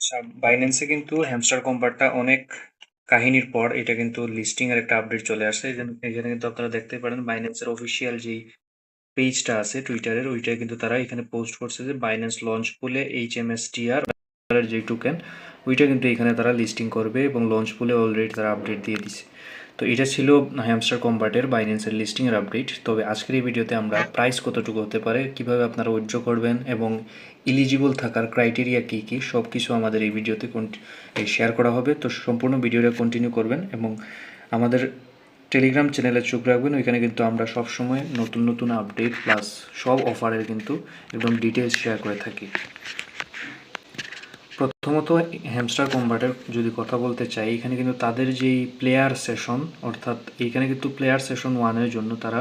আচ্ছা বাইন্যান্সে কিন্তু হ্যামস্টার কম্পারটা অনেক কাহিনীর পর এটা কিন্তু লিস্টিং এর একটা আপডেট চলে আসছে। এখানে কিন্তু আপনারা দেখতে পারেন বাইন্যান্সের অফিসিয়াল যেই পেজটা আছে টুইটারের ওইটা কিন্তু তারা এখানে পোস্ট করছে যে বাইন্যান্স লঞ্চ পুলে H M S T R যে টোকেন ওইটা কিন্তু এখানে তারা লিস্টিং করবে এবং লঞ্চ পুলে অলরেডি তারা আপডেট দিয়ে দিছে। তো এটা ছিল হ্যামস্টার কম্পার্টের বাইন্যান্সের লিস্টিংয়ের আপডেট তবে আজকের এই ভিডিওতে আমরা প্রাইস কতটুকু হতে পারে, কীভাবে আপনারা উইথড্র করবেন এবং ইলিজিবল থাকার ক্রাইটেরিয়া কী কী সব কিছু আমাদের এই ভিডিওতে শেয়ার করা হবে। তো সম্পূর্ণ ভিডিওটা কন্টিনিউ করবেন এবং আমাদের টেলিগ্রাম চ্যানেলে চোখ রাখবেন। ওইখানে কিন্তু আমরা সবসময় নতুন নতুন আপডেট প্লাস সব অফারের কিন্তু একদম ডিটেলস শেয়ার করে থাকি। প্রথমত হ্যামস্টার কম্বাটের যদি কথা বলতে চাই, এখানে কিন্তু তাদের যেই প্লেয়ার সেশন অর্থাৎ এইখানে কিন্তু প্লেয়ার সেশন ওয়ানের জন্য তারা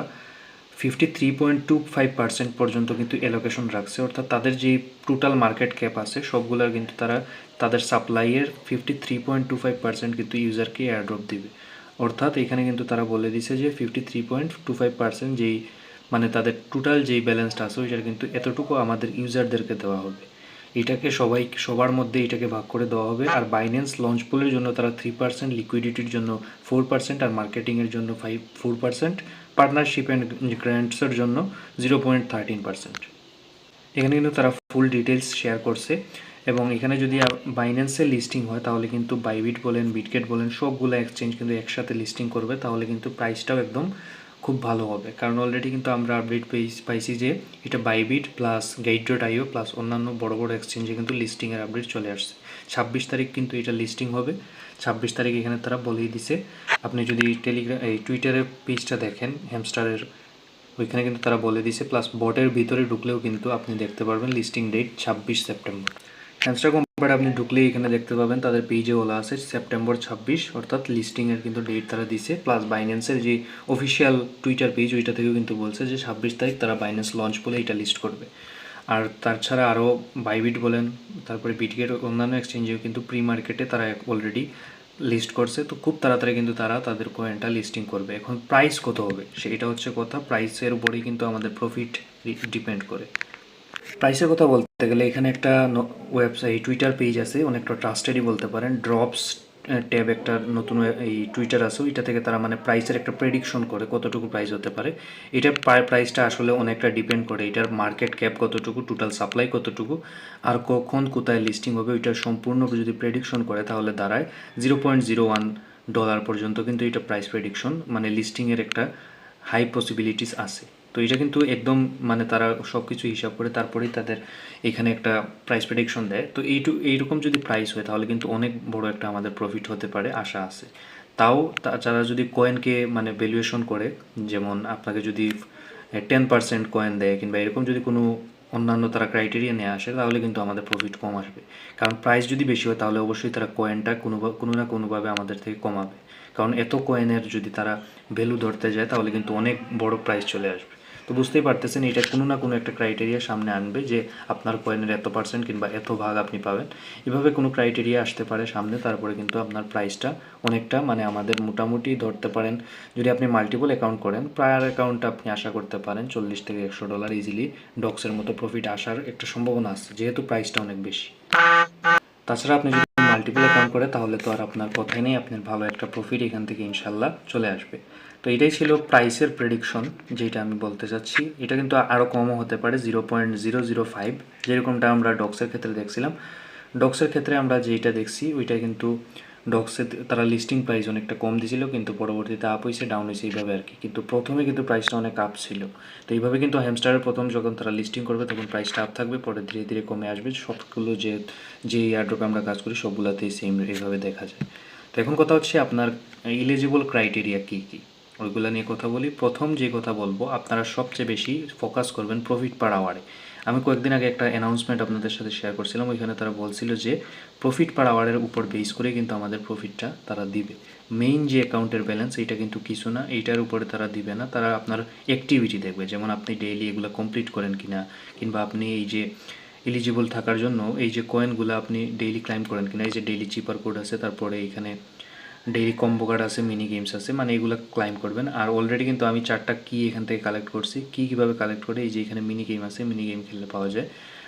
fifty three point two five percent পর্যন্ত কিন্তু এলোকেশন রাখছে। অর্থাৎ তাদের যে টোটাল মার্কেট ক্যাপ আছে সবগুলোর কিন্তু তারা তাদের সাপ্লাইয়ের fifty three point two five percent কিন্তু ইউজারকে এয়ারড্রপ দিবে। অর্থাৎ এখানে কিন্তু তারা বলে দিছে যে fifty three point two five যেই মানে তাদের টোটাল যেই ব্যালেন্সটা আছে, ওইটার কিন্তু এতটুকু আমাদের ইউজারদেরকে দেওয়া হবে। এটাকে সবাই, সবার মধ্যে এটাকে ভাগ করে দেওয়া হবে। আর বাইন্যান্স লঞ্চ পুলের জন্য তারা থ্রি পার্সেন্ট লিকুইডিটির জন্য ফোর পার্সেন্ট আর মার্কেটিংয়ের জন্য five four percent partnership and গ্র্যান্টসের জন্য জিরো পয়েন্ট থার্টিন পার্সেন্ট এখানে কিন্তু তারা ফুল ডিটেলস শেয়ার করছে। এবং এখানে যদি বাইন্যান্সে লিস্টিং হয়, তাহলে কিন্তু বাইবিট বলেন বিটকেট বলেন, সবগুলো এক্সচেঞ্জ কিন্তু একসাথে লিস্টিং করবে। তাহলে কিন্তু প্রাইসটাও একদম খুব ভালো হবে। কারণ অলরেডি কিন্তু আমরা আপডেট পাইছি যে এটা Bybit plus Gate dot IO plus অন্যান্য বড় বড় এক্সচেঞ্জে কিন্তু লিস্টিংয়ের আপডেট চলে আসছে। ছাব্বিশ তারিখ কিন্তু এটা লিস্টিং হবে। ছাব্বিশ তারিখ এখানে তারা বলেই দিছে। আপনি যদি টেলিগ্রাম এই টুইটারের পেজটা দেখেন হ্যামস্টারের ওইখানে কিন্তু তারা বলে দিছে। প্লাস বটের ভিতরে ঢুকলেও কিন্তু আপনি দেখতে পারবেন লিস্টিং ডেট ছাব্বিশ সেপ্টেম্বর হ্যামস্টার কোম্পানি আপনি ঢুকলেই এখানে দেখতে পাবেন তাদের পেজে বলা আছে সেপ্টেম্বর ছাব্বিশ, অর্থাৎ লিস্টিংয়ের কিন্তু ডেট তারা দিছে প্লাস বাইন্যান্সের যে অফিসিয়াল টুইটার পেজ ওইটা থেকেও কিন্তু বলছে যে ছাব্বিশ তারিখ তারা বাইন্যান্স লঞ্চ বলে এটা লিস্ট করবে। আর তাছাড়া আরও বাইবিট বলেন, তারপরে বিটগেট অন্যান্য এক্সচেঞ্জেও কিন্তু প্রি মার্কেটে তারা অলরেডি লিস্ট করছে, তো খুব তাড়াতাড়ি কিন্তু তারা তাদের কয়েনটা লিস্টিং করবে। এখন প্রাইস কত হবে? সেটা হচ্ছে কথা প্রাইসের উপরেই কিন্তু আমাদের প্রফিট ডিপেন্ড করে। প্রাইসের কথা বলতে গেলে এখানে একটা ওয়েবসাইট টুইটার পেজ আছে, অনেকটা ট্রাস্টেডই বলতে পারেন। ড্রপস ট্যাব একটা নতুন এই টুইটার আছে, ওইটা থেকে তারা মানে প্রাইসের একটা প্রেডিকশন করে কতটুকু প্রাইস হতে পারে। এটার প্রাইসটা আসলে অনেকটা ডিপেন্ড করে, এটার মার্কেট ক্যাপ কতটুকু টোটাল সাপ্লাই কতটুকু, আর কখন কোথায় লিস্টিং হবে ওইটার সম্পূর্ণ যদি প্রেডিকশন করে তাহলে দাঁড়ায়। Zero point zero one dollar পর্যন্ত কিন্তু এটা প্রাইস প্রেডিকশন মানে লিস্টিংয়ের একটা হাই পসিবিলিটিস আছে। এটা কিন্তু একদম মানে তারা সব কিছু হিসাব করে তারপরেই তাদের এখানে একটা প্রাইস প্রেডিকশন দেয়। তো এইটু, এইরকম যদি প্রাইস হয়, তাহলে কিন্তু অনেক বড় একটা আমাদের প্রফিট হতে পারে, আশা আছে। তাও তারা যদি কয়েনকে মানে ভ্যালুয়েশন করে, যেমন আপনাকে যদি টেন পার্সেন্ট কয়েন দেয়, কিংবা এরকম যদি কোনো অন্যান্য তারা ক্রাইটেরিয়া নিয়ে আসে, তাহলে কিন্তু আমাদের প্রফিট কম আসবে। কারণ প্রাইস যদি বেশি হয়, তাহলে অবশ্যই তারা কয়েনটা কোনো কোনো না কোনোভাবে আমাদের থেকে কমাবে। কারণ এত কয়েনের যদি তারা ভ্যালু ধরতে যায়, তাহলে কিন্তু অনেক বড় প্রাইস চলে আসবে। তো বুঝতেই পারতেছেন, এটা কোনো না কোনো একটা ক্রাইটেরিয়া সামনে আনবে যে আপনার কয়েনের এত পার্সেন্ট কিংবা এত ভাগ আপনি পাবেন। এভাবে কোনো ক্রাইটেরিয়া আসতে পারে সামনে, তারপরে কিন্তু আপনার প্রাইসটা অনেকটা মানে আমাদের মোটামুটি ধরতে পারেন। যদি আপনি মাল্টিপল অ্যাকাউন্ট করেন প্রায়ার অ্যাকাউন্টটা আপনি আশা করতে পারেন চল্লিশ থেকে একশো ডলার ইজিলি ডক্সের মতো প্রফিট আসার একটা সম্ভাবনা আছে, যেহেতু প্রাইসটা অনেক বেশি। তাছাড়া আপনি মাল্টিপল অ্যাকাউন্ট করে, তাহলে তো আর আপনার কথাই নেই, আপনার ভালো একটা প্রফিট এখান থেকে ইনশাল্লাহ চলে আসবে। তো এটাই ছিল প্রাইসের প্রেডিকশন যেটা আমি বলতে চাচ্ছি। এটা কিন্তু আরও কমও হতে পারে zero point zero zero five যেরকমটা আমরা ডক্সের ক্ষেত্রে দেখছিলাম। ডক্সের ক্ষেত্রে আমরা যেটা দেখছি, ওইটা কিন্তু ডক্সে তারা লিস্টিং প্রাইস অনেকটা কম দিয়েছিল, কিন্তু পরবর্তীতে আপ হয়েছে ডাউন হয়েছে এইভাবে আর কি। কিন্তু প্রথমে কিন্তু প্রাইসটা অনেক আপ ছিল। তো এইভাবে কিন্তু হ্যামস্টারের প্রথম যখন তারা লিস্টিং করবে, তখন প্রাইসটা আপ থাকবে, পরে ধীরে ধীরে কমে আসবে। সবগুলো যে যে এয়ারড্রপে আমরা কাজ করি, সবগুলোতেই সেম এইভাবে দেখা যায়। তো এখন কথা হচ্ছে আপনার ইলিজিবল ক্রাইটেরিয়া কী কী? ওইগুলো নিয়ে কথা বলি। প্রথম যে কথা বলব, আপনারা সবচেয়ে বেশি ফোকাস করবেন প্রফিট পার আওয়ারে আমি কয়েকদিন আগে একটা অ্যানাউন্সমেন্ট আপনাদের সাথে শেয়ার করছিলাম, ওইখানে তারা বলছিল যে প্রফিট পার আওয়ারের উপর বেস করে কিন্তু আমাদের প্রফিটটা তারা দিবে। মেইন যে অ্যাকাউন্টের ব্যালেন্স এইটা কিন্তু কিছু না, এইটার উপরে তারা দিবে না। তারা আপনার অ্যাক্টিভিটি দেখবে, যেমন আপনি ডেইলি এগুলো কমপ্লিট করেন কিনা, কিংবা আপনি এই যে এলিজিবল থাকার জন্য, এই যে কয়েনগুলো আপনি ডেইলি ক্লাইম করেন কিনা, এই যে ডেইলি চিপার কোড আছে, তারপরে এখানে ডেইলি কম্বো কার্ড আছে মিনি গেমস আছে মানে এগুলো ক্লাইম করবেন। আর অলরেডি কিন্তু আমি চারটা কি এখান থেকে কালেক্ট করছি। কি কীভাবে কালেক্ট করে? এই যে এখানে মিনি গেম আছে মিনি গেম খেললে পাওয়া যায়।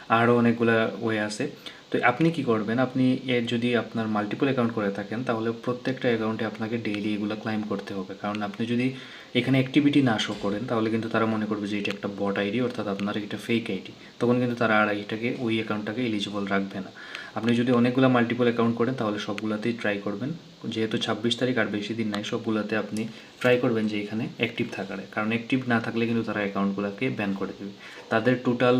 আরও অনেকগুলো ওয়ে আছে। তো আপনি কি করবেন? আপনি এর যদি আপনার মাল্টিপল অ্যাকাউন্ট করে থাকেন, তাহলে প্রত্যেকটা অ্যাকাউন্টে আপনাকে ডেইলি এগুলো ক্লাইম করতে হবে। কারণ আপনি যদি এখানে অ্যাক্টিভিটি না শো করেন, তাহলে কিন্তু তারা মনে করবে যে এটা একটা বট আইডি অর্থাৎ আপনার এটা ফেক আইডি তখন কিন্তু তারা আর এটাকে, ওই অ্যাকাউন্টটাকে এলিজিবল রাখবে না। আপনি যদি অনেকগুলো মাল্টিপল অ্যাকাউন্ট করেন, তাহলে সবগুলোতেই ট্রাই করবেন। যেহেতু ছাব্বিশ তারিখ আর বেশি দিন নাই, সবগুলোতে আপনি ট্রাই করবেন যে এখানে অ্যাক্টিভ থাকারে। কারণ অ্যাক্টিভ না থাকলে কিন্তু তারা অ্যাকাউন্টগুলোকে ব্যান করে দেবে। তাদের টোটাল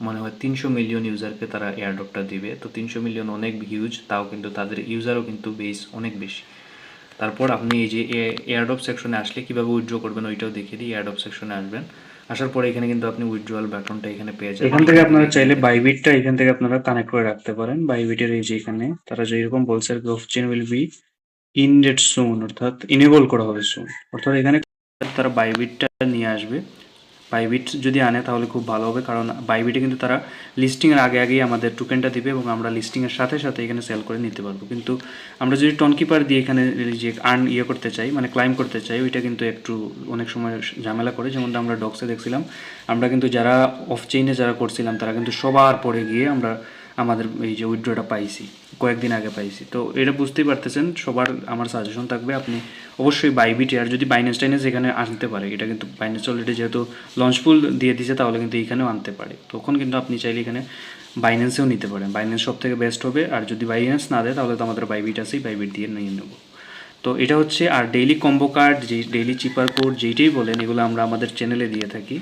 মনে হয় তিনশো মিলিয়ন ইউজারকে তারা এয়ারড্রপটা দিবে। তো তিনশো মিলিয়ন অনেক হিউজ তাও কিন্তু তাদের ইউজারও কিন্তু বেস অনেক বেশি। তারপর আপনি এই যে এয়ারড্রপ সেকশনে আসলে কীভাবে উইথড্র করবেন ওইটাও দেখিয়ে দিই এয়ারড্রপ সেকশনে আসবেন। আসার পরে এখানে কিন্তু আপনি উইথড্রয়াল বাটনটা এখানে পেয়ে যাবেন। এখান থেকে আপনারা চাইলে বাইবিটটা এখান থেকে আপনারা কানেক্ট করে রাখতে পারেন। বাইবিটের এই যে এখানে, তারা যেরকম বলছে off chain will be in date soon অর্থাৎ ইনেবল করা হবে সুন অর্থাৎ এখানে তারা বাইবিটটা নিয়ে আসবে। বাইবিট যদি আনে তাহলে খুব ভালো হবে, কারণ বাইবিটে কিন্তু তারা লিস্টিংয়ের আগে আগেই আমাদের টোকেনটা দিবে এবং আমরা লিস্টিংয়ের সাথে সাথে এখানে সেল করে নিতে পারব। কিন্তু আমরা যদি টনকিপার দিয়ে এখানে যে আর্ন ইয়ে করতে চাই মানে ক্লাইম করতে চাই, ওইটা কিন্তু একটু অনেক সময় ঝামেলা করে। যেমনটা আমরা ডক্সে দেখছিলাম, আমরা কিন্তু যারা অফ চেইনে যারা করছিলাম, তারা কিন্তু সবার পরে গিয়ে আমরা আমাদের এই যে উইথড্রটা পাইছি, কয়েকদিন আগে পাইছি। তো এটা বুঝতেই পারতেছেন, সবার আমার সাজেশন থাকবে আপনি অবশ্যই বাইবিটে আর যদি বাইন্যান্স টাইন্যান্স এখানে আনতে পারে, এটা কিন্তু বাইন্যান্স অলরেডি যেহেতু লঞ্চফুল দিয়ে দিছে, তাহলে কিন্তু এইখানেও আনতে পারে। তখন কিন্তু আপনি চাইলে এখানে বাইন্যান্সেও নিতে পারেন। বাইন্যান্স সব থেকে বেস্ট হবে, আর যদি বাইন্যান্স না দেয়, তাহলে তো আমাদের বাইবিট আছেই বাইবিট দিয়ে নিয়ে নেব। তো এটা হচ্ছে, আর ডেইলি কম্বো কার্ড যে ডেইলি চিপার কোড যেইটাই বলেন, এগুলো আমরা আমাদের চ্যানেলে দিয়ে থাকি।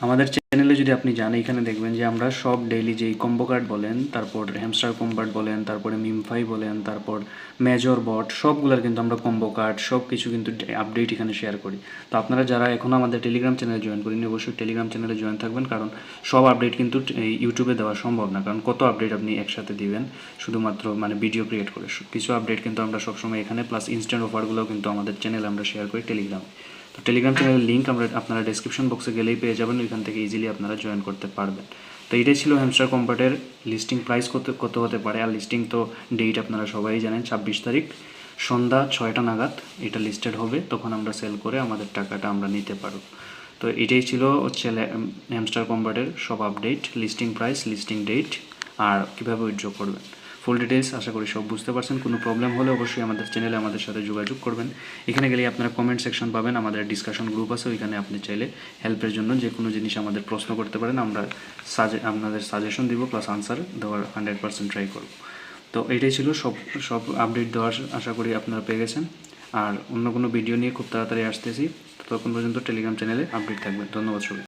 আমাদের চ্যানেলে যদি আপনি যান, এখানে দেখবেন যে আমরা সব ডেইলি যেই কম্বো কার্ড বলেন, তারপর হ্যামস্টার কম্বার্ট বলেন, তারপরে মিমফাই বলেন, তারপর মেজর বট সবগুলোর কিন্তু আমরা কম্বো কার্ড সব কিছু কিন্তু আপডেট এখানে শেয়ার করি। তো আপনারা যারা এখনও আমাদের টেলিগ্রাম চ্যানেলে জয়েন করেনি অবশ্যই টেলিগ্রাম চ্যানেলে জয়েন থাকবেন, কারণ সব আপডেট কিন্তু ইউটিউবে দেওয়া সম্ভব না। কারণ কত আপডেট আপনি একসাথে দিবেন, শুধুমাত্র মানে ভিডিও ক্রিয়েট করে। কিছু আপডেট কিন্তু আমরা সবসময় এখানে প্লাস ইনস্ট্যান্ট অফারগুলোও কিন্তু আমাদের চ্যানেলে আমরা শেয়ার করি টেলিগ্রামে তো টেলিগ্রাম চ্যানেলের লিঙ্ক আমরা আপনারা ডেসক্রিপশন বক্সে গেলেই পেয়ে যাবেন, ওইখান থেকে ইজিলি আপনারা জয়েন করতে পারবেন। তো এটাই ছিল হ্যামস্টার কম্পার্টের লিস্টিং প্রাইস কত কত হতে পারে? আর লিস্টিং তো ডেট আপনারা সবাই জানেন, ছাব্বিশ তারিখ, সন্ধ্যা ছয়টা নাগাদ এটা লিস্টেড হবে, তখন আমরা সেল করে আমাদের টাকাটা আমরা নিতে পারব। তো এটাই ছিল হচ্ছে হ্যামস্টার কম্পার্টের সব update listing price listing date আর কীভাবে উইথড্র করবেন। ফুল ডিটেলস আশা করি সব বুঝতে পারছেন। কোনো প্রবলেম হলে অবশ্যই আমাদের চ্যানেলে আমাদের সাথে যোগাযোগ করবেন। এখানে গেলে আপনারা কমেন্ট সেকশন পাবেন, আমাদের ডিসকাশন গ্রুপ আছে, ওইখানে আপনি চাইলে হেল্পের জন্য যে কোনো জিনিস আমাদের প্রশ্ন করতে পারেন, আমরা সাজে আপনাদের সাজেশন দিব প্লাস আনসার দেওয়ার হান্ড্রেড পার্সেন্ট ট্রাই করব। তো এটাই ছিল সব সব আপডেট দেওয়ার, আশা করি আপনারা পেয়ে গেছেন। আর অন্য কোনো ভিডিও নিয়ে খুব তাড়াতাড়ি আসতেছি। ততক্ষণ পর্যন্ত টেলিগ্রাম চ্যানেলে আপডেট থাকবেন। ধন্যবাদ সবাই